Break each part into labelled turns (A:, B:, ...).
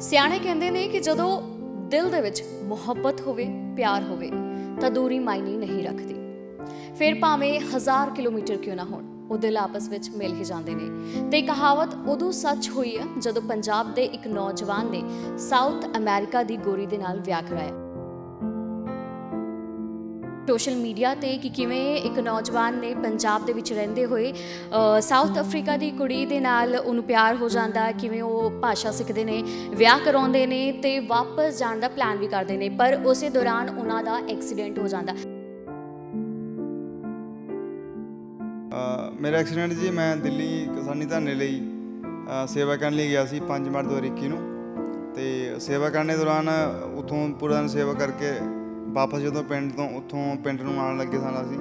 A: ਸਿਆਣੇ ਕਹਿੰਦੇ ਨੇ ਕਿ ਜਦੋਂ ਦਿਲ ਦੇ ਵਿੱਚ ਮੁਹੱਬਤ ਹੋਵੇ, ਪਿਆਰ ਹੋਵੇ, ਤਾਂ ਦੂਰੀ ਮਾਇਨੇ ਨਹੀਂ ਰੱਖਦੀ। ਫਿਰ ਭਾਵੇਂ ਹਜ਼ਾਰ ਕਿਲੋਮੀਟਰ ਕਿਉਂ ਨਾ ਹੋਣ, ਉਹ ਦਿਲ ਆਪਸ ਵਿੱਚ ਮਿਲ ਹੀ ਜਾਂਦੇ ਨੇ। ਤੇ ਕਹਾਵਤ ਉਦੋਂ ਸੱਚ ਹੋਈ ਹੈ ਜਦੋਂ ਪੰਜਾਬ ਦੇ ਇੱਕ ਨੌਜਵਾਨ ਨੇ ਸਾਊਥ ਅਮਰੀਕਾ ਦੀ ਗੋਰੀ ਦੇ ਨਾਲ ਵਿਆਹ ਕਰਾਇਆ। ਸੋਸ਼ਲ ਮੀਡੀਆ ਤੇ ਕਿ ਕਿਵੇਂ ਇੱਕ ਨੌਜਵਾਨ ਨੇ ਪੰਜਾਬ ਦੇ ਵਿੱਚ ਰਹਿੰਦੇ ਹੋਏ ਸਾਊਥ ਅਫਰੀਕਾ ਦੀ ਕੁੜੀ ਦੇ ਨਾਲ ਉਹਨੂੰ ਪਿਆਰ ਹੋ ਜਾਂਦਾ, ਕਿਵੇਂ ਉਹ ਭਾਸ਼ਾ ਸਿੱਖਦੇ ਨੇ, ਵਿਆਹ ਕਰਾਉਂਦੇ ਨੇ ਤੇ ਵਾਪਸ ਜਾਣ ਦਾ ਪਲਾਨ ਵੀ ਕਰਦੇ ਨੇ, ਪਰ ਉਸੇ ਦੌਰਾਨ ਉਹਨਾਂ ਦਾ ਐਕਸੀਡੈਂਟ ਹੋ ਜਾਂਦਾ।
B: ਮੇਰਾ ਐਕਸੀਡੈਂਟ ਜੀ, ਮੈਂ ਦਿੱਲੀ ਕਿਸਾਨੀ ਧਰਨੇ ਲਈ ਸੇਵਾ ਕਰਨ ਲਈ ਗਿਆ ਸੀ 5 ਮਾਰਚ 2021 ਨੂੰ। ਤੇ ਸੇਵਾ ਕਰਨ ਦੇ ਦੌਰਾਨ ਉਥੋਂ ਪੂਰਾ ਦਿਨ ਸੇਵਾ ਕਰਕੇ ਵਾਪਸ ਜਦੋਂ ਪਿੰਡ ਤੋਂ, ਉੱਥੋਂ ਪਿੰਡ ਨੂੰ ਆਉਣ ਲੱਗੇ ਸਾਂ ਅਸੀਂ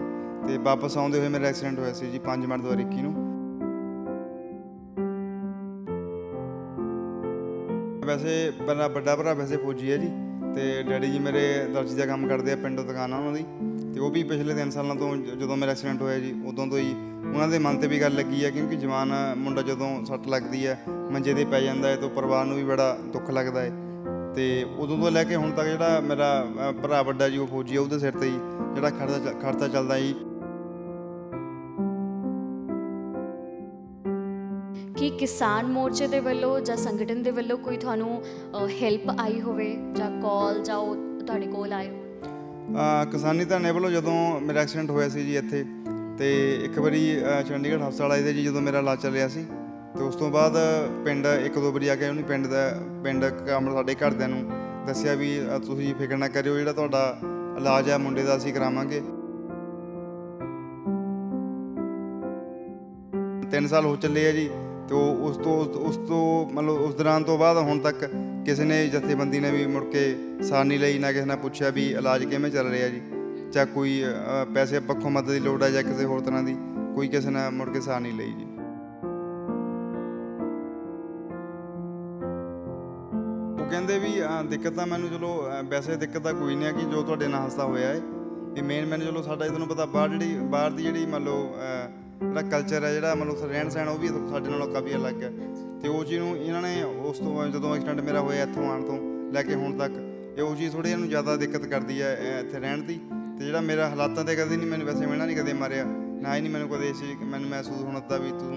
B: ਤੇ ਵਾਪਸ ਆਉਂਦੇ ਹੋਏ ਮੇਰਾ ਐਕਸੀਡੈਂਟ ਹੋਇਆ ਸੀ ਜੀ 5 ਮਾਰਚ 2021 ਨੂੰ। ਵੈਸੇ ਮੇਰਾ ਵੱਡਾ ਭਰਾ ਵੈਸੇ ਫੌਜੀ ਹੈ ਜੀ ਤੇ ਡੈਡੀ ਜੀ ਮੇਰੇ ਦਰਜੀ ਦਾ ਕੰਮ ਕਰਦੇ ਆ ਪਿੰਡ ਦੁਕਾਨ ਆ ਉਹਨਾਂ ਦੀ ਤੇ ਉਹ ਵੀ ਪਿਛਲੇ 3 ਸਾਲਾਂ ਤੋਂ ਜਦੋਂ ਮੇਰਾ ਐਕਸੀਡੈਂਟ ਹੋਇਆ ਜੀ ਉਦੋਂ ਤੋਂ ਹੀ ਉਹਨਾਂ ਦੇ ਮਨ ਤੇ ਵੀ ਗੱਲ ਲੱਗੀ ਹੈ ਕਿਉਂਕਿ ਜਵਾਨ ਮੁੰਡਾ ਜਦੋਂ ਸੱਟ ਲੱਗਦੀ ਹੈ, ਮੰਜੇ ਤੇ ਪੈ ਜਾਂਦਾ ਹੈ ਤਾਂ ਪਰਿਵਾਰ ਨੂੰ ਵੀ ਬੜਾ ਦੁੱਖ ਲੱਗਦਾ ਹੈ। ਤੇ ਉਦੋਂ ਤੋਂ ਲੈ ਕੇ ਹੁਣ ਤੱਕ ਜਿਹੜਾ ਮੇਰਾ ਭਰਾ ਵੱਡਾ ਜੀ ਉਹ ਫੌਜੀ ਆ ਉਹਦੇ ਸਿਰ ਤੇ ਹੀ ਜਿਹੜਾ ਚ- ਖਰਚਾ ਚੱਲਦਾ ਜੀ।
A: ਕਿ ਕਿਸਾਨ ਮੋਰਚੇ ਦੇ ਵੱਲੋਂ ਜਾਂ ਸੰਗਠਨ ਦੇ ਵੱਲੋਂ ਕੋਈ ਤੁਹਾਨੂੰ ਹੈਲਪ ਆਈ ਹੋਵੇ ਜਾਂ ਕਾਲ ਜਾਂ ਉਹ ਤੁਹਾਡੇ ਕੋਲ ਆਏ
B: ਕਿਸਾਨੀ ਧਰਨੇ ਵੱਲੋਂ ਜਦੋਂ ਮੇਰਾ ਐਕਸੀਡੈਂਟ ਹੋਇਆ ਸੀ ਜੀ ਇੱਥੇ ਤੇ ਇੱਕ ਵਾਰੀ ਚੰਡੀਗੜ੍ਹ ਹਸਪਤਾਲ ਆਏ ਦੇ ਜੀ ਜਦੋਂ ਮੇਰਾ ਇਲਾਜ ਚੱਲ ਰਿਹਾ ਸੀ ਤੇ ਉਸ ਤੋਂ ਬਾਅਦ ਪਿੰਡ, ਇੱਕ ਦੋ ਵਾਰੀ ਆ ਕੇ ਉਹਨੇ ਪਿੰਡ ਦਾ, ਪਿੰਡ ਕੰਮ ਸਾਡੇ ਘਰਦਿਆਂ ਨੂੰ ਦੱਸਿਆ ਵੀ ਤੁਸੀਂ ਫਿਕਰ ਨਾ ਕਰਿਓ, ਜਿਹੜਾ ਤੁਹਾਡਾ ਇਲਾਜ ਹੈ ਮੁੰਡੇ ਦਾ ਅਸੀਂ ਕਰਾਵਾਂਗੇ। ਤਿੰਨ ਸਾਲ ਹੋ ਚੱਲੇ ਆ ਜੀ, ਤੇ ਉਸ ਤੋਂ ਉਸ ਤੋਂ ਮਤਲਬ ਉਸ ਦੌਰਾਨ ਤੋਂ ਬਾਅਦ ਹੁਣ ਤੱਕ ਕਿਸੇ ਨੇ ਜਥੇਬੰਦੀ ਨੇ ਵੀ ਮੁੜ ਕੇ ਸਾਰ ਨਹੀਂ ਲਈ, ਨਾ ਕਿਸੇ ਨੇ ਪੁੱਛਿਆ ਵੀ ਇਲਾਜ ਕਿਵੇਂ ਚੱਲ ਰਿਹਾ ਜੀ। ਜਾਂ ਕੋਈ ਪੈਸੇ ਪੱਖੋਂ ਮਦਦ ਦੀ ਲੋੜ ਹੈ ਜਾਂ ਕਿਸੇ ਹੋਰ ਤਰ੍ਹਾਂ ਦੀ, ਕੋਈ ਕਿਸੇ ਨੇ ਮੁੜ ਕੇ ਸਾਰ ਨਹੀਂ ਲਈ ਜੀ। ਕਹਿੰਦੇ ਵੀ ਦਿੱਕਤ ਤਾਂ ਮੈਨੂੰ ਚਲੋ ਵੈਸੇ ਦਿੱਕਤ ਤਾਂ ਕੋਈ ਨਹੀਂ ਹੈ ਕਿ ਜੋ ਤੁਹਾਡੇ ਨਾਲ ਹਾਦਸਾ ਹੋਇਆ ਹੈ ਵੀ ਮੇਨ ਮੈਨੂੰ ਚਲੋ ਸਾਡਾ ਤੁਹਾਨੂੰ ਪਤਾ ਬਾਹਰ ਜਿਹੜੀ, ਬਾਹਰ ਦੀ ਜਿਹੜੀ ਮੰਨ ਲਓ ਜਿਹੜਾ ਕਲਚਰ ਹੈ, ਜਿਹੜਾ ਮੰਨ ਲਓ ਰਹਿਣ ਸਹਿਣ, ਉਹ ਵੀ ਸਾਡੇ ਨਾਲੋਂ ਕਾਫੀ ਅਲੱਗ ਹੈ। ਤੇ ਉਹ ਚੀਜ਼ ਨੂੰ ਇਹਨਾਂ ਨੇ ਉਸ ਤੋਂ, ਜਦੋਂ ਐਕਸੀਡੈਂਟ ਮੇਰਾ ਹੋਇਆ ਇੱਥੋਂ ਆਉਣ ਤੋਂ, ਲੈ ਕੇ ਹੁਣ ਤੱਕ, ਇਹ ਉਹ ਚੀਜ਼ ਥੋੜੀ ਇਹਨੂੰ ਜ਼ਿਆਦਾ ਦਿੱਕਤ ਕਰਦੀ ਹੈ ਇੱਥੇ ਰਹਿਣ ਦੀ। ਤੇ ਜਿਹੜਾ ਮੇਰਾ ਹਾਲਾਤਾਂ ਤੇ ਕਦੇ ਨਹੀਂ ਮੈਨੂੰ ਵੈਸੇ ਮਿਹਣਾ ਨਹੀਂ ਕਦੇ ਮਾਰਿਆ, ਨਾ ਹੀ ਨਹੀਂ ਮੈਨੂੰ ਕਦੇ ਇਸ ਚੀਜ਼, ਮੈਨੂੰ ਮਹਿਸੂਸ ਹੋਣ ਦਿੱਤਾ ਵੀ ਤੂੰ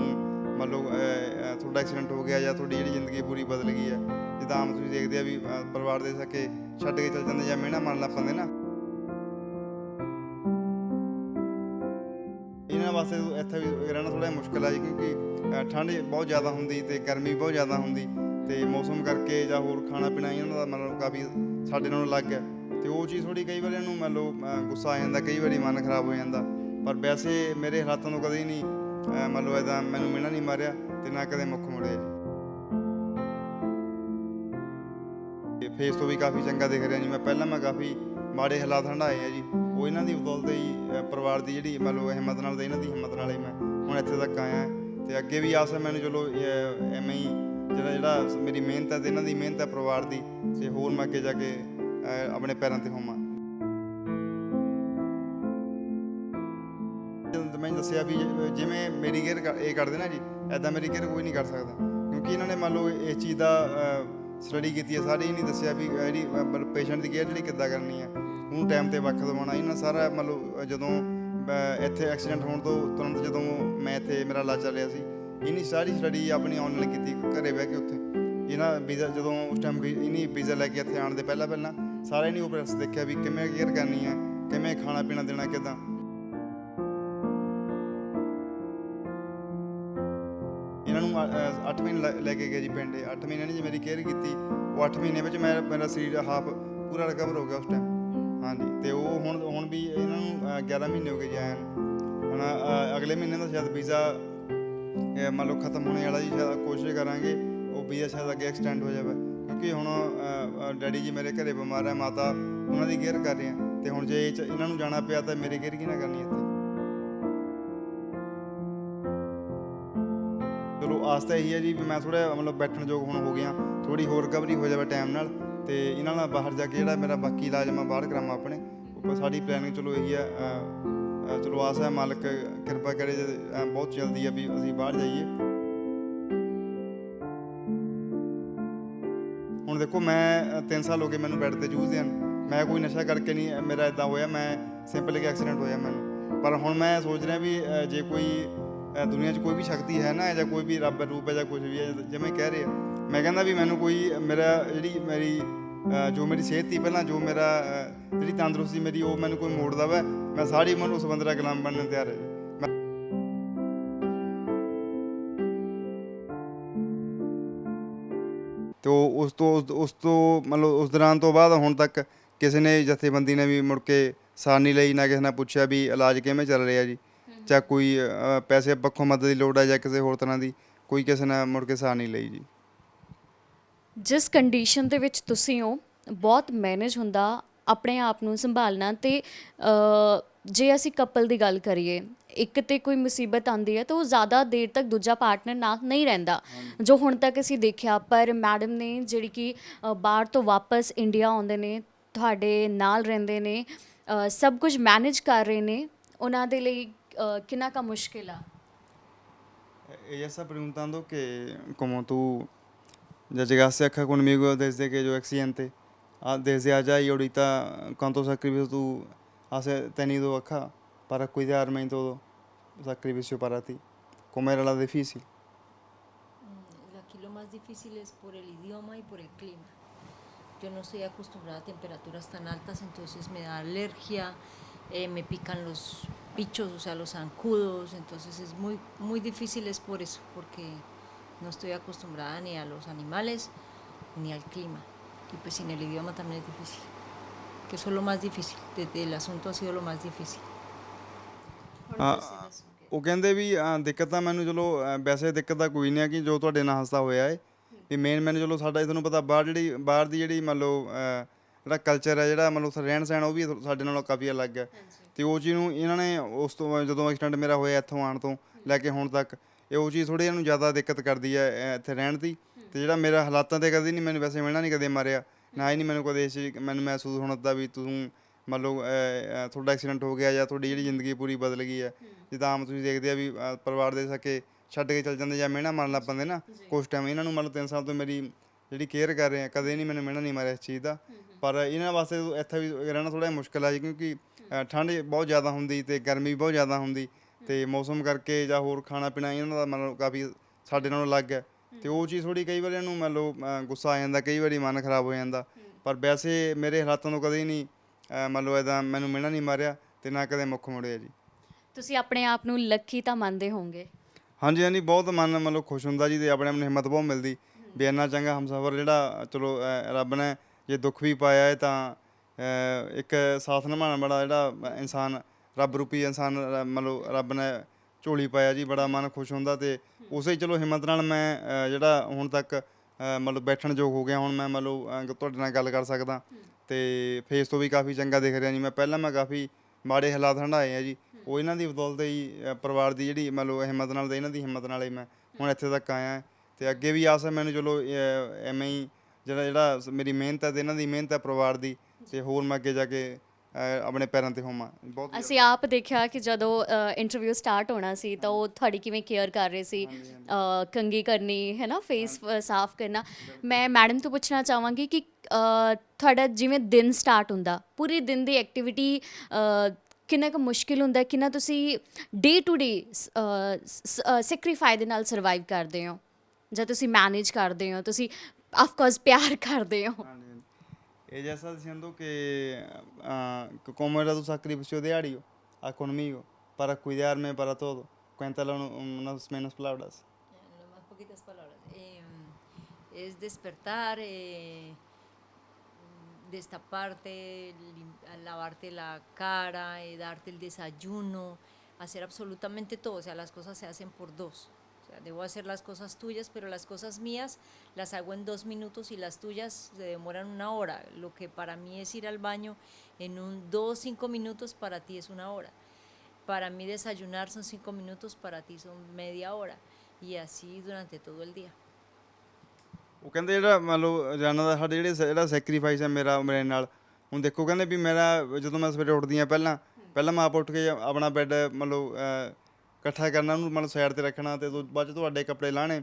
B: ਮੰਨ ਲਓ ਤੁਹਾਡਾ ਐਕਸੀਡੈਂਟ ਹੋ ਗਿਆ ਜਾਂ ਤੁਹਾਡੀ ਜਿਹੜੀ ਜ਼ਿੰਦਗੀ ਪੂਰੀ ਬਦਲ ਗਈ ਹੈ। ਜਿੱਦਾਂ ਆਮ ਤੁਸੀਂ ਦੇਖਦੇ ਆ ਵੀ ਅ, ਪਰਿਵਾਰ ਦੇ ਸਕੇ ਛੱਡ ਕੇ ਚੱਲ ਜਾਂਦੇ ਜਾਂ ਮਿਹਣਾ ਮਾਰਨ ਲੱਗ ਪੈਂਦੇ ਨਾ। ਇਹਨਾਂ ਵਾਸਤੇ ਇੱਥੇ ਵੀ ਰਹਿਣਾ ਥੋੜਾ ਮੁਸ਼ਕਲ ਆ ਜੀ ਕਿਉਂਕਿ ਅ, ਠੰਡ ਬਹੁਤ ਜ਼ਿਆਦਾ ਹੁੰਦੀ ਤੇ ਗਰਮੀ ਬਹੁਤ ਜ਼ਿਆਦਾ ਹੁੰਦੀ ਤੇ ਮੌਸਮ ਕਰਕੇ ਜਾਂ ਹੋਰ ਖਾਣਾ ਪੀਣਾ ਇਹਨਾਂ ਦਾ ਮਤਲਬ ਕਾਫੀ ਸਾਡੇ ਨਾਲੋਂ ਅਲੱਗ ਹੈ। ਤੇ ਉਹ ਚੀਜ਼ ਥੋੜੀ ਕਈ ਵਾਰੀ ਇਹਨੂੰ ਮੰਨ ਲਓ ਅ, ਗੁੱਸਾ ਆ ਜਾਂਦਾ ਕਈ ਵਾਰੀ ਮਨ ਖਰਾਬ ਹੋ ਜਾਂਦਾ। ਪਰ ਵੈਸੇ ਮੇਰੇ ਹਾਲਾਤਾਂ ਤੋਂ ਕਦੇ ਨਹੀਂ ਅ, ਮੰਨ ਲਓ ਇਦਾਂ ਮੈਨੂੰ ਮਿਹਣਾ ਨਹੀਂ ਮਾਰਿਆ ਤੇ ਨਾ ਕਦੇ ਮੁੱਖ ਮੁੜਿਆ ਜੀ। ਫੇਸ ਤੋਂ ਵੀ ਕਾਫੀ ਚੰਗਾ ਦਿਖ ਰਿਹਾ ਜੀ। ਮੈਂ ਪਹਿਲਾਂ ਮੈਂ ਕਾਫੀ ਮਾੜੇ ਹਾਲਾਤ ਹੰਡਾਏ ਆ ਜੀ। ਉਹ ਇਹਨਾਂ ਦੀ ਬਦੌਲਤ ਹੀ ਪਰਿਵਾਰ ਦੀ ਜਿਹੜੀ ਮੰਨ ਲਓ ਹਿੰਮਤ ਨਾਲ ਤੇ ਇਹਨਾਂ ਦੀ ਹਿੰਮਤ ਨਾਲ ਹੀ ਮੈਂ ਹੁਣ ਇੱਥੇ ਤੱਕ ਆਇਆ ਤੇ ਅੱਗੇ ਵੀ ਆਸ ਹੈ ਮੈਨੂੰ ਚਲੋ ਐਵੇਂ ਹੀ ਜਿਹੜਾ ਜਿਹੜਾ ਮੇਰੀ ਮਿਹਨਤ ਹੈ ਤੇ ਇਹਨਾਂ ਦੀ ਮਿਹਨਤ ਹੈ ਪਰਿਵਾਰ ਦੀ ਤੇ ਹੋਰ ਮੈਂ ਅੱਗੇ ਜਾ ਕੇ ਆਪਣੇ ਪੈਰਾਂ ਤੇ ਹੋਵਾਂ। ਮੈਂ ਦੱਸਿਆ ਵੀ ਜਿਵੇਂ ਮੇਰੀ ਕੇਅਰ ਇਹ ਕਰਦੇ ਨਾ ਜੀ ਐਦਾਂ ਮੇਰੀ ਕੇਅਰ ਕੋਈ ਨਹੀਂ ਕਰ ਸਕਦਾ। ਕਿਉਂਕਿ ਇਹਨਾਂ ਨੇ ਮੰਨ ਲਓ ਇਸ ਚੀਜ਼ ਦਾ ਸਟੱਡੀ ਕੀਤੀ ਹੈ, ਸਾਰੀ ਹੀ ਨਹੀਂ ਦੱਸਿਆ ਵੀ ਇਹ ਜਿਹੜੀ ਪੇਸ਼ੈਂਟ ਦੀ ਕੇਅਰ ਜਿਹੜੀ ਕਿੱਦਾਂ ਕਰਨੀ ਹੈ। ਉਹਨੂੰ ਟਾਈਮ ਤੇ ਵੱਖ ਦਿਵਾਉਣਾ, ਇਹਨਾਂ ਸਾਰਾ ਮਤਲਬ ਜਦੋਂ ਇੱਥੇ ਐਕਸੀਡੈਂਟ ਹੋਣ ਤੋਂ ਤੁਰੰਤ ਜਦੋਂ ਮੈਂ ਇੱਥੇ ਮੇਰਾ ਇਲਾਜ ਚੱਲ ਰਿਹਾ ਸੀ ਇਹਨੀ ਸਾਰੀ ਸਟੱਡੀ ਆਪਣੀ ਆਨਲਾਈਨ ਕੀਤੀ, ਘਰੇ ਬਹਿ ਕੇ ਉੱਥੇ। ਇਹਨਾਂ ਵੀਜ਼ਾ, ਜਦੋਂ ਉਸ ਟਾਈਮ ਵੀ ਇਹਨੀ ਵੀਜ਼ਾ ਲੈ ਕੇ ਇੱਥੇ ਆਉਣ ਦੇ ਪਹਿਲਾਂ ਪਹਿਲਾਂ ਸਾਰਾ ਇਹਨੀ ਉਹ ਪ੍ਰੋਸੈਸ ਦੇਖਿਆ ਵੀ ਕਿਵੇਂ ਕੇਅਰ ਕਰਨੀ ਹੈ, ਕਿਵੇਂ ਖਾਣਾ ਪੀਣਾ ਦੇਣਾ ਕਿਦਾਂ। 8 ਮਹੀਨੇ ਲੈ- ਲੈ ਕੇ ਗਏ ਜੀ ਪਿੰਡ। 8 ਮਹੀਨੇ ਨੇ ਜੀ ਮੇਰੀ ਕੇਅਰ ਕੀਤੀ। ਉਹ 8 ਮਹੀਨੇ ਵਿੱਚ ਮੈਂ ਮੇਰਾ ਸਰੀਰ ਹਾਫ ਪੂਰਾ ਰਿਕਵਰ ਹੋ ਗਿਆ ਉਸ ਟਾਈਮ ਹਾਂਜੀ ਤੇ ਉਹ ਹੁਣ ਹੁਣ ਵੀ ਇਹਨਾਂ ਨੂੰ ਅ, 11 ਮਹੀਨੇ ਹੋ ਗਏ ਜੀ ਆਇਆਂ ਹੁਣ ਅਗਲੇ ਮਹੀਨੇ ਦਾ ਸ਼ਾਇਦ ਵੀਜ਼ਾ ਮੰਨ ਲਓ ਖਤਮ ਹੋਣੇ ਵਾਲਾ ਜੀ ਸ਼ਾਇਦ ਕੋਸ਼ਿਸ਼ ਕਰਾਂਗੇ ਉਹ ਵੀਜ਼ਾ ਸ਼ਾਇਦ ਅੱਗੇ ਐਕਸਟੈਂਡ ਹੋ ਜਾਵੇ। ਕਿਉਂਕਿ ਹੁਣ ਡੈਡੀ ਜੀ ਮੇਰੇ ਘਰੇ ਬਿਮਾਰ ਹੈ ਮਾਤਾ ਉਹਨਾਂ ਦੀ ਕੇਅਰ ਕਰ ਰਹੇ ਆ ਤੇ ਹੁਣ ਜੇ ਇਹਨਾਂ ਨੂੰ ਜਾਣਾ ਪਿਆ ਤਾਂ ਮੇਰੀ ਕੇਅਰ ਕੀ ਨਾ ਕਰਨੀ ਇੱਥੇ? ਆਸ ਤਾਂ ਇਹੀ ਹੈ ਜੀ ਵੀ ਮੈਂ ਥੋੜਾ ਮਤਲਬ ਬੈਠਣ ਯੋਗ ਹੁਣ ਹੋ ਗਿਆ ਥੋੜੀ ਹੋਰ ਰਿਕਵਰੀ ਹੋ ਜਾਵੇ ਟਾਈਮ ਨਾਲ ਤੇ ਇਹਨਾਂ ਨਾਲ ਬਾਹਰ ਜਾ ਕੇ ਜਿਹੜਾ ਮੇਰਾ ਬਾਕੀ ਇਲਾਜ ਮੈਂ ਬਾਹਰ ਕਰਾਵਾਂ ਆਪਣੇ। ਉੱਪਰ ਸਾਡੀ ਪਲੈਨਿੰਗ ਚਲੋ ਇਹੀ ਹੈ ਚਲੋ ਆਸ ਹੈ ਮਾਲਕ ਕਿਰਪਾ ਕਰੇ ਜੇ, ਬਹੁਤ ਜਲਦੀ ਆ ਵੀ ਅਸੀਂ ਬਾਹਰ ਜਾਈਏ। ਹੁਣ ਦੇਖੋ ਮੈਂ 3 ਸਾਲ ਹੋ ਗਏ ਮੈਨੂੰ ਬੈੱਡ ਤੇ ਜੂਝਦੇ ਹਨ। ਮੈਂ ਕੋਈ ਨਸ਼ਾ ਕਰਕੇ ਨਹੀਂ ਮੇਰਾ ਇਦਾਂ ਹੋਇਆ ਮੈਂ ਸਿੰਪਲ ਇੱਕ ਐਕਸੀਡੈਂਟ ਹੋਇਆ ਮੈਨੂੰ। ਪਰ ਹੁਣ ਮੈਂ ਸੋਚ ਰਿਹਾ ਵੀ ਜੇ ਕੋਈ ਦੁਨੀਆ 'ਚ ਕੋਈ ਵੀ ਸ਼ਕਤੀ ਹੈ ਨਾ ਜਾਂ ਕੋਈ ਵੀ ਰੱਬ ਰੂਪ ਹੈ ਜਾਂ ਕੁਝ ਵੀ ਹੈ, ਜਿਵੇਂ ਕਹਿ ਰਹੇ ਆ। ਮੈਂ ਕਹਿੰਦਾ ਵੀ ਮੈਨੂੰ ਕੋਈ, ਮੇਰਾ ਜਿਹੜੀ ਮੇਰੀ ਜੋ ਮੇਰੀ ਸਿਹਤ ਸੀ ਪਹਿਲਾਂ, ਜੋ ਮੇਰਾ ਜਿਹੜੀ ਤੰਦਰੁਸਤੀ ਮੇਰੀ, ਉਹ ਮੈਨੂੰ ਕੋਈ ਮੋੜਦਾ ਵਾ, ਮੈਂ ਸਾਰੀ ਉਮਰ ਉਸ ਬੰਦੇ ਦਾ ਗੁਲਾਮ ਬਣਨ ਤਿਆਰ ਹਾਂ ਜੀ। ਮੈਂ- ਤੇ ਉਸ ਤੋਂ, ਉਸ- ਉਸ ਤੋਂ, ਮਤਲਬ ਉਸ ਦੌਰਾਨ ਤੋਂ ਬਾਅਦ ਹੁਣ ਤੱਕ ਕਿਸੇ ਨੇ ਜਥੇਬੰਦੀ ਨੇ ਵੀ ਮੁੜ ਕੇ ਸਾਰ ਨਹੀਂ ਲਈ ਨਾ ਕਿਸੇ ਨੇ ਪੁੱਛਿਆ ਵੀ ਇਲਾਜ ਕਿਵੇਂ ਚੱਲ ਰਿਹਾ ਜੀ। ਜਾਂ ਕੋਈ ਅ, ਪੈਸੇ ਪੱਖੋਂ ਮਦਦ ਦੀ ਲੋੜ ਹੈ ਜਾਂ ਕਿਸੇ ਹੋਰ ਤਰ੍ਹਾਂ ਦੀ ਕੋਈ ਕਿਸੇ ਨੇ ਮੁੜ ਕੇ ਸਾਰ ਨਹੀਂ ਲਈ ਜੀ।
A: ਜਿਸ ਕੰਡੀਸ਼ਨ ਦੇ ਵਿੱਚ ਤੁਸੀਂ ਹੋ ਬਹੁਤ ਮੈਨੇਜ ਹੁੰਦਾ ਆਪਣੇ ਆਪ ਨੂੰ ਸੰਭਾਲਣਾ ਤੇ ਅ, ਜੇ ਅਸੀਂ ਕਪਲ ਦੀ ਗੱਲ ਕਰੀਏ ਇੱਕ ਤੇ ਕੋਈ ਮੁਸੀਬਤ ਆਂਦੀ ਹੈ ਤਾਂ ਉਹ ਜ਼ਿਆਦਾ ਦੇਰ ਤੱਕ ਦੂਜਾ ਪਾਰਟਨਰ ਨਾਲ ਨਹੀਂ ਰਹਿੰਦਾ। ਜੋ ਹੁਣ ਤੱਕ ਅਸੀਂ ਦੇਖਿਆ ਪਰ ਮੈਡਮ ਨੇ ਜਿਹੜੀ ਕਿ ਅ, ਬਾਹਰ ਤੋਂ ਵਾਪਸ ਇੰਡੀਆ ਆਉਂਦੇ ਨੇ ਤੁਹਾਡੇ ਨਾਲ ਰਹਿੰਦੇ ਨੇ ਅ, ਸਭ ਕੁਝ ਮੈਨੇਜ ਕਰ ਰਹੇ ਨੇ ਉਹਨਾਂ ਦੇ ਲਈ ਅ, ਕਿੰਨਾ ਕਾ ਮੁਸ਼ਕਿਲ ਆ
B: Ella está preguntando que como tú ya llegaste acá conmigo desde que yo accidente, ah, desde allá y ahorita, ¿cuántos sacrificios tú has eh, tenido acá para cuidarme y todo? Sacrificio para ti. ¿Cómo era la difícil?
C: Mm, Aquí lo más difícil es por el idioma y por el clima. Yo no estoy acostumbrada a temperaturas tan altas, entonces me da alergia, eh, me pican los bichos, o sea, los zancudos, entonces es muy, muy difícil es por eso, porque no estoy acostumbrada ni a los animales ni al clima. Y pues sin el idioma también es difícil, que eso es lo más difícil, desde el asunto ha sido lo más difícil.
B: ਆ, ਉਹ ਕਹਿੰਦੇ ਵੀ ਅ, ਦਿੱਕਤ ਤਾਂ ਮੈਨੂੰ ਚਲੋ ਅ, ਵੈਸੇ ਦਿੱਕਤ ਤਾਂ ਕੋਈ ਨਹੀਂ ਹੈ ਕਿ ਜੋ ਤੁਹਾਡੇ ਨਾਲ ਹਾਦਸਾ ਹੋਇਆ ਹੈ ਵੀ ਮੇਨ ਮੈਨੂੰ ਚਲੋ ਸਾਡਾ ਤੁਹਾਨੂੰ ਪਤਾ ਬਾਹਰ ਜਿਹੜੀ ਬਾਹਰ ਦੀ ਜਿਹੜੀ ਮੰਨ ਲਓ ਅ, ਜਿਹੜਾ ਕਲਚਰ ਹੈ ਜਿਹੜਾ ਮੰਨ ਲਓ ਉੱਥੇ ਰਹਿਣ ਸਹਿਣ ਉਹ ਵੀ ਸਾਡੇ ਨਾਲੋਂ ਕਾਫੀ ਅਲੱਗ ਹੈ। ਤੇ ਉਹ ਚੀਜ਼ ਨੂੰ ਇਹਨਾਂ ਨੇ ਉਸ ਤੋਂ ਜਦੋਂ ਐਕਸੀਡੈਂਟ ਮੇਰਾ ਹੋਇਆ ਇੱਥੋਂ ਆਉਣ ਤੋਂ ਲੈ ਕੇ ਹੁਣ ਤੱਕ ਇਹ ਉਹ ਚੀਜ਼ ਥੋੜੀ ਇਹਨੂੰ ਜ਼ਿਆਦਾ ਦਿੱਕਤ ਕਰਦੀ ਹੈ ਇੱਥੇ ਰਹਿਣ ਦੀ। ਤੇ ਜਿਹੜਾ ਮੇਰਾ ਹਾਲਾਤਾਂ ਤੇ ਕਦੇ ਨਹੀਂ ਮੈਨੂੰ ਵੈਸੇ ਮਿਲਣਾ ਨਹੀਂ ਕਦੇ ਮਾਰਿਆ ਨਾ ਹੀ ਨਹੀਂ ਮੈਨੂੰ ਕਦੇ ਇਸ ਮੈਨੂੰ ਮਹਿਸੂਸ ਹੋਣ ਦਿੱਤਾ ਵੀ ਤੂੰ ਮੰਨ ਲਓ ਤੁਹਾਡਾ ਐਕਸੀਡੈਂਟ ਹੋ ਗਿਆ ਜਾਂ ਤੁਹਾਡੀ ਜਿਹੜੀ ਜ਼ਿੰਦਗੀ ਪੂਰੀ ਬਦਲ ਗਈ ਹੈ। ਜਿੱਦਾਂ ਆਮ ਤੁਸੀਂ ਦੇਖਦੇ ਆ ਵੀ ਪਰਿਵਾਰ ਦੇ ਸਕੇ ਛੱਡ ਕੇ ਚਲ ਜਾਂਦੇ ਜਾਂ ਮਿਹਣਾ ਮਾਰਨ ਲੱਗ ਪੈਂਦੇ ਨਾ ਕੁਛ ਟਾਈਮ ਇਹਨਾਂ ਨੂੰ ਮੰਨ ਲਓ 3 ਸਾਲ ਤੋਂ ਮੇਰੀ ਜਿਹੜੀ ਕੇਅਰ ਕਰ ਰਹੇ ਆ ਕਦੇ ਨਹੀਂ ਮੈਨੂੰ ਮਿਹਣਾ ਨਹੀਂ ਮਾਰਿਆ ਇਸ ਚੀਜ਼ ਦਾ। ਪਰ ਇਹਨਾਂ ਵਾਸਤੇ ਇੱਥੇ ਵੀ ਰਹਿਣਾ ਥੋੜਾ ਮੁਸ਼ਕਲ ਆ ਜੀ ਕਿਉਂਕਿ ਅ, ਠੰਡ ਬਹੁਤ ਜ਼ਿਆਦਾ ਹੁੰਦੀ ਤੇ ਗਰਮੀ ਬਹੁਤ ਜ਼ਿਆਦਾ ਹੁੰਦੀ ਤੇ ਮੌਸਮ ਕਰਕੇ ਜਾਂ ਹੋਰ ਖਾਣਾ ਪੀਣਾ ਇਹਨਾਂ ਦਾ ਮਤਲਬ ਕਾਫੀ ਸਾਡੇ ਨਾਲੋਂ ਅਲੱਗ ਹੈ। ਤੇ ਉਹ ਚੀਜ਼ ਥੋੜੀ ਕਈ ਵਾਰੀ ਇਹਨੂੰ ਮੰਨ ਲਓ ਅ, ਗੁੱਸਾ ਆ ਜਾਂਦਾ ਕਈ ਵਾਰੀ ਮਨ ਖਰਾਬ ਹੋ ਜਾਂਦਾ। ਪਰ ਵੈਸੇ ਮੇਰੇ ਹਾਲਾਤਾਂ ਤੋਂ ਕਦੇ ਨਹੀਂ ਅ, ਮੰਨ ਲਓ ਇਦਾਂ ਮੈਨੂੰ ਮਿਹਣਾ ਨਹੀਂ ਮਾਰਿਆ ਤੇ ਨਾ ਕਦੇ ਮੁੱਖ ਮੁੜਿਆ ਜੀ।
A: ਤੁਸੀਂ ਆਪਣੇ ਆਪ ਨੂੰ ਲੱਕੀ ਤਾਂ ਮੰਨਦੇ ਹੋਵੋਗੇ?
B: ਹਾਂਜੀ ਹਾਂਜੀ ਬਹੁਤ ਮਨ ਮਤਲਬ ਖੁਸ਼ ਹੁੰਦਾ ਜੀ ਤੇ ਆਪਣੇ ਆਪ ਨੂੰ ਹਿੰਮਤ ਬਹੁਤ ਮਿਲਦੀ। ਵੀ ਇੰਨਾ ਚੰਗਾ ਹਮਸਫਰ ਜਿਹੜਾ ਚਲੋ ਰੱਬ ਨੇ ਜੇ ਦੁੱਖ ਵੀ ਪਾਇਆ ਹੈ ਤਾਂ ਇੱਕ ਸਾਥ ਨਿਭਾਉਣ ਵਾਲਾ ਜਿਹੜਾ ਇਨਸਾਨ ਰੱਬ ਰੂਪੀ ਇਨਸਾਨ ਰ- ਮਤਲਬ ਰੱਬ ਨੇ ਝੋਲੀ ਪਾਇਆ ਜੀ ਬੜਾ ਮਨ ਖੁਸ਼ ਹੁੰਦਾ ਤੇ ਉਸੇ ਚਲੋ ਹਿੰਮਤ ਨਾਲ ਮੈਂ ਜਿਹੜਾ ਹੁਣ ਤੱਕ ਮਤਲਬ ਬੈਠਣ ਯੋਗ ਹੋ ਗਿਆ ਹੁਣ ਮੈਂ ਮਤਲਬ ਅਹ, ਤੁਹਾਡੇ ਨਾਲ ਗੱਲ ਕਰ ਸਕਦਾ। ਤੇ ਫੇਸ ਤੋਂ ਵੀ ਕਾਫੀ ਚੰਗਾ ਦਿਖ ਰਿਹਾ ਜੀ। ਮੈਂ ਪਹਿਲਾਂ ਮੈਂ ਕਾਫੀ ਮਾੜੇ ਹਾਲਾਤ ਹੰਢਾਏ ਆ ਜੀ। ਉਹ ਇਹਨਾਂ ਦੀ ਬਦੌਲਤ ਹੀ ਪਰਿਵਾਰ ਦੀ ਜਿਹੜੀ ਮਤਲਬ ਹਿੰਮਤ ਨਾਲ ਤੇ ਇਹਨਾਂ ਦੀ ਹਿੰਮਤ ਨਾਲ ਹੀ ਮੈਂ ਹੁਣ ਇੱਥੇ ਤੱਕ ਆਇਆ। ਹਾਂ ਤੇ ਅੱਗੇ ਵੀ ਆਸ ਹੈ ਮੈਨੂੰ ਚਲੋ ਐਵੇਂ ਹੀ ਜਿਹੜਾ ਜਿਹੜਾ ਮੇਰੀ ਮਿਹਨਤ ਹੈ ਤੇ ਇਹਨਾਂ ਦੀ ਮਿਹਨਤ ਹੈ ਪਰਿਵਾਰ ਦੀ ਤੇ ਹੋਰ ਮੈਂ ਅੱਗੇ ਜਾ ਕੇ ਆਪਣੇ ਪੈਰਾਂ ਤੇ ਹੋਵਾਂ। ਬਹੁਤ
A: ਅਸੀਂ ਆਪ ਦੇਖਿਆ ਕਿ ਜਦੋਂ ਇੰਟਰਵਿਊ ਸਟਾਰਟ ਹੋਣਾ ਸੀ ਤਾਂ ਉਹ ਤੁਹਾਡੀ ਕਿਵੇਂ ਕੇਅਰ ਕਰ ਰਹੇ ਸੀ ਅ, ਕੰਘੀ ਕਰਨੀ ਹੈ ਨਾ? ਫੇਸ ਸਾਫ਼ ਕਰਨਾ। ਮੈਂ ਮੈਡਮ ਤੋਂ ਪੁੱਛਣਾ ਚਾਹਾਂਗੀ ਕਿ ਅ, ਤੁਹਾਡਾ ਜਿਵੇਂ ਦਿਨ ਸਟਾਰਟ ਹੁੰਦਾ ਪੂਰੇ ਦਿਨ ਦੀ ਐਕਟੀਵਿਟੀ ਕਿੰਨਾ ਕੁ ਮੁਸ਼ਕਿਲ ਹੁੰਦਾ ਕਿੰਨਾ ਤੁਸੀਂ ਡੇ ਟੂ ਡੇ ਸੈਕਰੀਫਾਈ ਦੇ ਨਾਲ ਸਰਵਾਈਵ ਕਰਦੇ ਹੋ? ਜਾਂ ਤੁਸੀਂ ਮੈਨੇਜ ਕਰਦੇ ਹੋ? ਤੁਸੀਂ ਆਫ ਕੋਰਸ ਪਿਆਰ ਕਰਦੇ ਹੋ
B: ਹਾਂਜੀ, ਹਾਂਜੀ। Ella está diciendo que, ah, que cómo era tu sacrificio diario ah, conmigo para cuidarme, para todo. Cuéntale un- unas menos palabras.
C: En unas poquitas palabras. eh, es despertar, eh, destaparte, lim- lavarte la cara, eh, darte el desayuno, hacer absolutamente todo. O sea, las cosas se hacen por dos. O sea, debo hacer las cosas tuyas, pero las cosas mías las hago en dos minutos y las tuyas se demoran una hora. Lo que para mí es ir al baño en un dos, cinco minutos, para ti es una hora. Para mí desayunar son cinco minutos, para ti son media hora. Y así durante todo el día.
B: ਉਹ ਕਹਿੰਦੇ ਜਿਹੜਾ ਮੰਨ ਲਓ ਰੋਜ਼ਾਨਾ ਦਾ ਸਾਡੇ ਜਿਹੜੇ ਸ- ਜਿਹੜਾ ਸੈਕਰੀਫਾਈਸ ਹੈ ਮੇਰਾ ਮੇਰੇ ਨਾਲ ਹੁਣ ਦੇਖੋ ਕਹਿੰਦੇ ਵੀ ਮੇਰਾ ਜਦੋਂ ਮੈਂ ਸਵੇਰੇ ਉੱਠਦੀ ਆ ਪਹਿਲਾਂ ਪਹਿਲਾਂ ਮੈਂ ਆਪ ਉੱਠ ਕੇ ਆਪਣਾ ਬੈੱਡ ਮੰਨ ਲਓ ਅਹ, ਇਕੱਠਾ ਕਰਨਾ, ਉਹਨੂੰ ਮੰਨ ਸਾਈਡ ਤੇ ਰੱਖਣਾ ਤੇ ਉਦੋਂ ਬਾਅਦ ਚ ਤੁਹਾਡੇ ਕੱਪੜੇ ਲਾਣੇ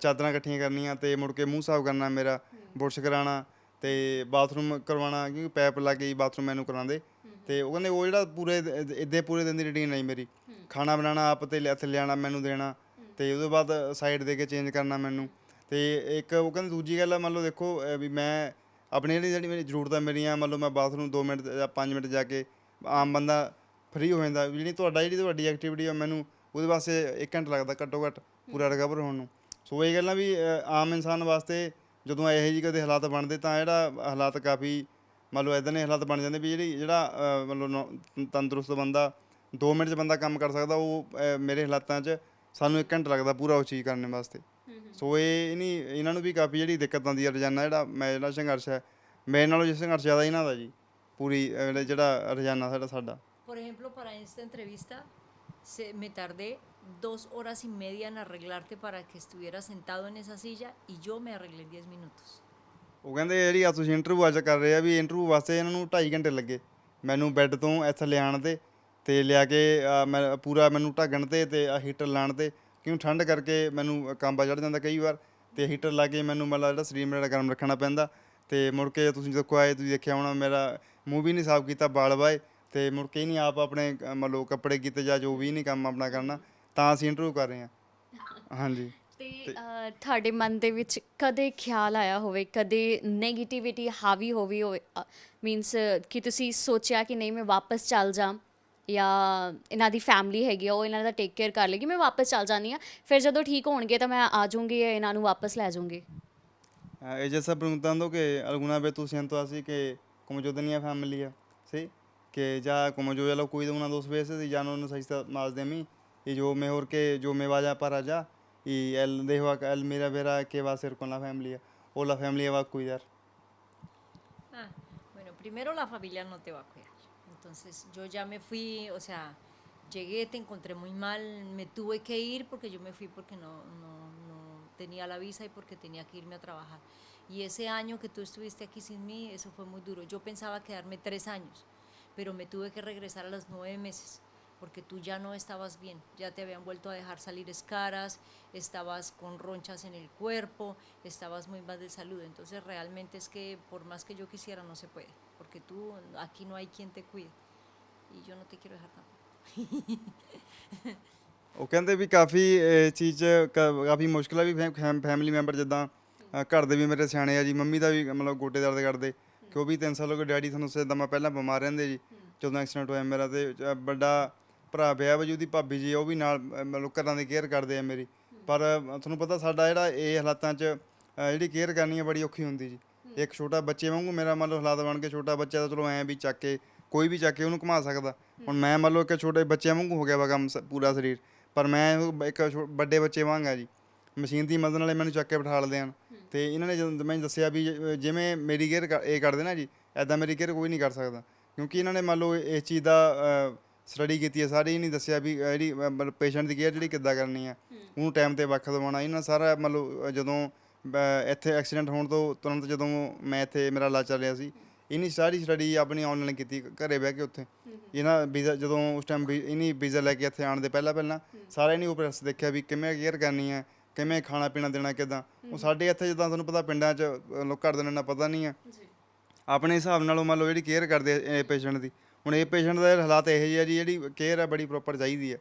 B: ਚਾਦਰਾਂ ਇਕੱਠੀਆਂ ਕਰਨੀਆਂ ਤੇ ਮੁੜ ਕੇ ਮੂੰਹ ਸਾਫ਼ ਕਰਨਾ ਮੇਰਾ, ਬੁਰਸ਼ ਕਰਾਉਣਾ ਤੇ ਬਾਥਰੂਮ ਕਰਵਾਉਣਾ, ਕਿਉਂਕਿ ਪੈਪ ਲਾ ਕੇ ਹੀ ਬਾਥਰੂਮ ਮੈਨੂੰ ਕਰਾਉਂਦੇ ਤੇ ਉਹ ਕਹਿੰਦੇ, ਉਹ ਜਿਹੜਾ ਪੂਰੇ ਇੱਦੇ ਪੂਰੇ ਦਿਨ ਦੀ ਰੁਟੀਨ ਆਈ ਮੇਰੀ। ਖਾਣਾ ਬਣਾਉਣਾ, ਆਪ ਤੇ ਇੱਥੇ ਲਿਆਣਾ ਮੈਨੂੰ ਦੇਣਾ, ਤੇ ਉਹਦੇ ਬਾਅਦ ਸਾਈਡ ਦੇ ਕੇ ਚੇਂਜ ਕਰਨਾ ਮੈਨੂੰ। ਤੇ ਇੱਕ ਉਹ ਕਹਿੰਦੇ, ਦੂਜੀ ਗੱਲ ਆ ਮੰਨ ਲਓ ਦੇਖੋ ਵੀ ਮੈਂ ਆਪਣੇ ਜਿਹੜੀ ਜਿਹੜੀ ਮੇਰੀ ਜ਼ਰੂਰਤਾਂ ਮੇਰੀਆਂ ਮੰਨ ਲਓ ਮੈਂ ਬਾਥਰੂਮ 2 ਮਿੰਟ ਜਾਂ 5 ਮਿੰਟ ਜਾ ਕੇ ਆਮ ਬੰਦਾ ਫ੍ਰੀ ਹੋ ਜਾਂਦਾ। ਜਿਹੜੀ ਤੁਹਾਡਾ ਜਿਹੜੀ ਤੁਹਾਡੀ ਐਕਟੀਵਿਟੀ ਆ ਮੈਨੂੰ ਉਹਦੇ ਵਾਸਤੇ 1 ਘੰਟਾ ਲੱਗਦਾ ਘੱਟੋ ਘੱਟ ਪੂਰਾ ਰਿਕਵਰ ਹੋਣ ਨੂੰ। ਸੋ ਇਹ ਗੱਲਾਂ ਵੀ ਆਮ ਇਨਸਾਨ ਵਾਸਤੇ ਜਦੋਂ ਇਹੋ ਜਿਹੇ ਕਦੇ ਹਾਲਾਤ ਬਣਦੇ ਤਾਂ ਜਿਹੜਾ ਹਾਲਾਤ ਕਾਫੀ ਮੰਨ ਲਓ ਇਦਾਂ ਦੇ ਹਾਲਾਤ ਬਣ ਜਾਂਦੇ ਵੀ ਜਿਹੜੀ ਜਿਹੜਾ ਅਹ, ਮੰਨ ਲਓ ਨੌ- ਤੰਦਰੁਸਤ ਬੰਦਾ 2 ਮਿੰਟ 'ਚ ਬੰਦਾ ਕੰਮ ਕਰ ਸਕਦਾ ਉਹ ਮੇਰੇ ਹਾਲਾਤਾਂ 'ਚ ਸਾਨੂੰ 1 ਘੰਟਾ ਲੱਗਦਾ ਪੂਰਾ ਉਹ ਚੀਜ਼ ਕਰਨ ਵਾਸਤੇ। ਸੋ ਇਹ ਨਹੀਂ ਇਹਨਾਂ ਨੂੰ ਵੀ ਕਾਫੀ ਜਿਹੜੀ ਦਿੱਕਤ ਆਉਂਦੀ ਹੈ ਰੋਜ਼ਾਨਾ ਜਿਹੜਾ ਮੈਂ ਜਿਹੜਾ ਸੰਘਰਸ਼ ਹੈ ਮੇਰੇ ਨਾਲੋਂ ਜਿਸ ਸੰਘਰਸ਼ ਜ਼ਿਆਦਾ ਇਹਨਾਂ ਦਾ ਜੀ ਪੂਰੀ ਜਿਹੜਾ ਰੋਜ਼ਾਨਾ ਸਾਡਾ ਸਾਡਾ।
C: Por ejemplo, para esta entrevista se, me tardé dos horas y media en arreglarte para que estuvieras sentado en esa silla y yo me arreglé en 10 minutos.
B: ਉਹ ਕਹਿੰਦੇ ਜਿਹੜੀ ਆ ਤੁਸੀਂ ਇੰਟਰਵਿਊ ਅੱਜ ਕਰ ਰਹੇ ਆ ਵੀ ਇੰਟਰਵਿਊ ਵਾਸਤੇ ਇਹਨਾਂ ਨੂੰ 2.5 ਘੰਟੇ ਲੱਗੇ। ਮੈਨੂੰ ਬੈੱਡ ਤੋਂ ਇੱਥੇ ਲਿਆਉਣ ਤੇ ਤੇ ਲਿਆ ਕੇ ਆ, ਮੈਂ ਪੂਰਾ ਮੈਨੂੰ ਢੱਕਣ ਤੇ ਤੇ ਹੀਟਰ ਲਾਉਣ ਤੇ। ਕਿਉਂ ਠੰਡ ਕਰਕੇ ਮੈਨੂੰ ਕਾਂਬਾ ਚੜ ਜਾਂਦਾ ਕਈ ਵਾਰ ਤੇ ਹੀਟਰ ਲਾ ਕੇ ਮੈਨੂੰ ਮਤਲਬ ਜਿਹੜਾ ਸਰੀਰ ਮੇਰਾ ਗਰਮ ਰੱਖਣਾ ਪੈਂਦਾ। ਤੇ ਮੁੜ ਕੇ ਤੁਸੀਂ ਜਦੋਂ ਆਏ ਤੁਸੀਂ ਦੇਖਿਆ ਹੋਣਾ ਮੇਰਾ ਮੂੰਹ ਵੀ ਨਹੀਂ ਸਾਫ਼ ਕੀਤਾ ਬਾਲ ਵਾਏ। ਤੇ ਮੁੜ ਕੇ ਨਹੀਂ ਆਪ ਆਪਣੇ ਅ, ਮੰਨ ਲਓ ਕੱਪੜੇ ਕੀਤੇ ਜਾਂ ਜੋ ਵੀ ਨਹੀਂ ਕੰਮ ਆਪਣਾ ਕਰਨਾ ਤਾਂ ਅਸੀਂ ਇੰਟਰਵਿਊ ਕਰ ਰਹੇ ਹਾਂ। ਹਾਂਜੀ।
A: ਤੇ ਅਹ, ਤੁਹਾਡੇ ਮਨ ਦੇ ਵਿੱਚ ਕਦੇ ਖਿਆਲ ਆਇਆ ਹੋਵੇ ਕਦੇ 네ਗੇਟਿਵਿਟੀ ਹਾਵੀ ਹੋਵੇ ਹੋਵੇ ਮੀਨਸ ਕਿ ਤੁਸੀਂ ਸੋਚਿਆ ਕਿ ਨਹੀਂ ਮੈਂ ਵਾਪਸ ਚੱਲ ਜਾਂ ਜਾਂ ਇਹਨਾਂ ਦੀ ਫੈਮਿਲੀ ਹੈਗੀ ਆ ਉਹ ਇਹਨਾਂ ਦਾ ਟੇਕ ਕੇਅਰ ਕਰ ਲੇਗੀ ਮੈਂ ਵਾਪਸ ਚੱਲ ਜਾਂਦੀ ਆ ਫਿਰ ਜਦੋਂ ਠੀਕ ਹੋਣਗੇ ਤਾਂ ਮੈਂ ਆ ਜਾਊਂਗੀ ਇਹਨਾਂ ਨੂੰ ਵਾਪਸ ਲੈ ਜਾਊਂਗੀ?
B: Ah, ella está preguntando que alguna vez tú siento así que como yo tenía familia, ¿sí? Que ya como yo ya lo cuido unas dos veces y ya no necesita más de mí y yo mejor que yo me vaya para allá y él dejo acá, él mira verá qué va a hacer con la familia o la familia va a cuidar.
C: Ah, bueno, primero la familia no te va a cuidar. Entonces yo ya me fui, o sea, llegué, te encontré muy mal, me tuve que ir porque yo me fui porque no, no, no tenía la visa y porque tenía que irme a trabajar. Y ese año que tú estuviste aquí sin mí, eso fue muy duro. Yo pensaba quedarme tres años, pero me tuve que regresar a los nueve meses porque tú ya no estabas bien, ya te habían vuelto a dejar salir escaras, estabas con ronchas en el cuerpo, estabas muy mal de salud. Entonces realmente es que por más que yo quisiera no se puede, porque tú aquí no hay quien te cuide y yo no te quiero dejar tampoco.
B: ਉਹ ਕਹਿੰਦੇ ਵੀ ਕਾਫੀ ਇਹ ਚੀਜ਼ 'ਚ ਕ- ਕਾਫੀ ਮੁਸ਼ਕਿਲ ਆ ਵੀ family member ਜਿੱਦਾਂ ਅ, ਘਰ ਦੇ ਵੀ ਮੇਰੇ ਸਿਆਣੇ ਆ ਜੀ ਮੰਮੀ ਦਾ ਵੀ ਮਤਲਬ ਗੋਡੇ ਦਰਦ ਕਰਦੇ ਕਿ ਉਹ ਵੀ 3 ਸਾਲ ਹੋ ਗਏ ਡੈਡੀ ਤੁਹਾਨੂੰ ਸਿੱਧਾ ਮੈਂ ਪਹਿਲਾਂ ਬਿਮਾਰ ਰਹਿੰਦੇ ਜੀ ਜਦੋਂ ਐਕਸੀਡੈਂਟ ਹੋਇਆ ਮੇਰਾ ਤੇ ਅ, ਵੱਡਾ ਭਰਾ ਵਿਆਹ ਵਜੂ ਦੀ ਭਾਬੀ ਜੀ ਉਹ ਵੀ ਨਾਲ ਅ, ਮਤਲਬ ਘਰਾਂ ਦੀ ਕੇਅਰ ਕਰਦੇ ਆ ਮੇਰੀ। ਪਰ ਅ, ਤੁਹਾਨੂੰ ਪਤਾ ਸਾਡਾ ਜਿਹੜਾ ਇਹ ਹਾਲਾਤਾਂ 'ਚ ਅ, ਜਿਹੜੀ ਕੇਅਰ ਕਰਨੀ ਹੈ ਬੜੀ ਔਖੀ ਹੁੰਦੀ ਜੀ। ਇੱਕ ਛੋਟਾ ਬੱਚੇ ਵਾਂਗੂ ਮੇਰਾ ਮੰਨ ਲਓ ਹਾਲਾਤ ਬਣ ਕੇ ਛੋਟਾ ਬੱਚਾ ਤਾਂ ਚਲੋ ਐਂ ਵੀ ਚੱਕ ਕੇ ਕੋਈ ਵੀ ਚੱਕ ਕੇ ਉਹਨੂੰ ਘੁਮਾ ਸਕਦਾ। ਹੁਣ ਮੈਂ ਮੰਨ ਲਓ ਇੱਕ ਛੋਟੇ ਬੱਚਿਆਂ ਵਾਂਗੂ ਹੋ ਗਿਆ ਵਾ ਕੰਮ ਸ- ਪੂਰਾ ਸਰੀਰ। ਪਰ ਮੈਂ ਉਹ ਇੱਕ ਛੋ- ਵੱਡੇ ਬੱਚੇ ਵਾਂਗ ਜੀ। ਮਸ਼ੀਨ ਦੀ ਮਦਦ ਨਾਲ ਇਹ ਮੈਨੂੰ ਚੱਕ ਕੇ ਬਿਠਾ ਲਦੇ ਹਨ। ਤੇ ਇਹਨਾਂ ਨੇ ਜਦੋਂ ਮੈਨੂੰ ਦੱਸਿਆ ਵੀ ਜਿਵੇਂ ਮੇਰੀ ਕੇਅਰ ਇਹ ਕਰਦੇ ਨਾ ਜੀ ਐਦਾਂ ਮੇਰੀ ਕੇਅਰ ਕੋਈ ਨਹੀਂ ਕਰ ਸਕਦਾ। ਕਿਉਂਕਿ ਇਹਨਾਂ ਨੇ ਮੰਨ ਲਓ ਇਸ ਚੀਜ਼ ਦਾ ਸਟੱਡੀ ਕੀਤੀ ਹੈ ਸਾਰੀ ਨਹੀਂ ਦੱਸਿਆ ਵੀ ਜਿਹੜੀ ਪੇਸ਼ੈਂਟ ਦੀ ਕੇਅਰ ਜਿਹੜੀ ਕਿੱਦਾਂ ਕਰਨੀ ਹੈ। ਉਹਨੂੰ ਟਾਈਮ ਤੇ ਵੱਖ ਦਵਾਉਣਾ ਇਹਨਾਂ ਸਾਰਾ ਮਤਲਬ ਅ, ਜਦੋਂ ਇੱਥੇ ਐਕਸੀਡੈਂਟ ਹੋਣ ਤੋਂ ਤੁਰੰਤ ਜਦੋਂ ਮੈਂ ਇੱਥੇ ਮੇਰਾ ਇਲਾਜ ਚੱਲ ਰਿਹਾ ਸੀ ਇਹਨੀ ਸਾਰੀ ਸਟੱਡੀ ਆਪਣੀ ਆਨਲਾਈਨ ਕੀਤੀ ਘਰੇ ਬਹਿ ਕੇ ਉੱਥੇ। ਇਹਨਾਂ ਵੀਜ਼ਾ ਜਦੋਂ ਉਸ ਟਾਈਮ ਇਹਨੀ ਵੀਜ਼ਾ ਲੈ ਕੇ ਇੱਥੇ ਆਉਣ ਦੇ ਪਹਿਲਾਂ ਪਹਿਲਾਂ ਸਾਰਾ ਇਹਨੇ ਉਹ ਪ੍ਰੋਸੈਸ ਦੇਖਿਆ ਵੀ ਕਿਵੇਂ ਕੇਅਰ ਕਰਨੀ ਹੈ ਕਿਵੇਂ ਖਾਣਾ ਪੀਣਾ ਦੇਣਾ ਕਿਦਾਂ? ਉਹ ਸਾਡੇ ਇੱਥੇ ਜਿੱਦਾਂ ਤੁਹਾਨੂੰ ਪਤਾ ਪਿੰਡਾਂ 'ਚ ਲੋਕ ਘਰ ਦੇ ਨਾਲ ਪਤਾ ਨਹੀਂ ਆ। ਆਪਣੇ ਹਿਸਾਬ ਨਾਲ ਉਹ ਮੰਨ ਲਓ ਜਿਹੜੀ ਕੇਅਰ ਕਰਦੇ ਆ ਪੇਸ਼ੈਂਟ ਦੀ। ਹੁਣ ਇਹ ਪੇਸ਼ੈਂਟ ਦਾ ਹਾਲਾਤ ਇਹੋ ਜਿਹੇ ਆ ਜੀ ਜਿਹੜੀ ਕੇਅਰ ਹੈ ਬੜੀ ਪ੍ਰੋਪਰ ਚਾਹੀਦੀ ਹੈ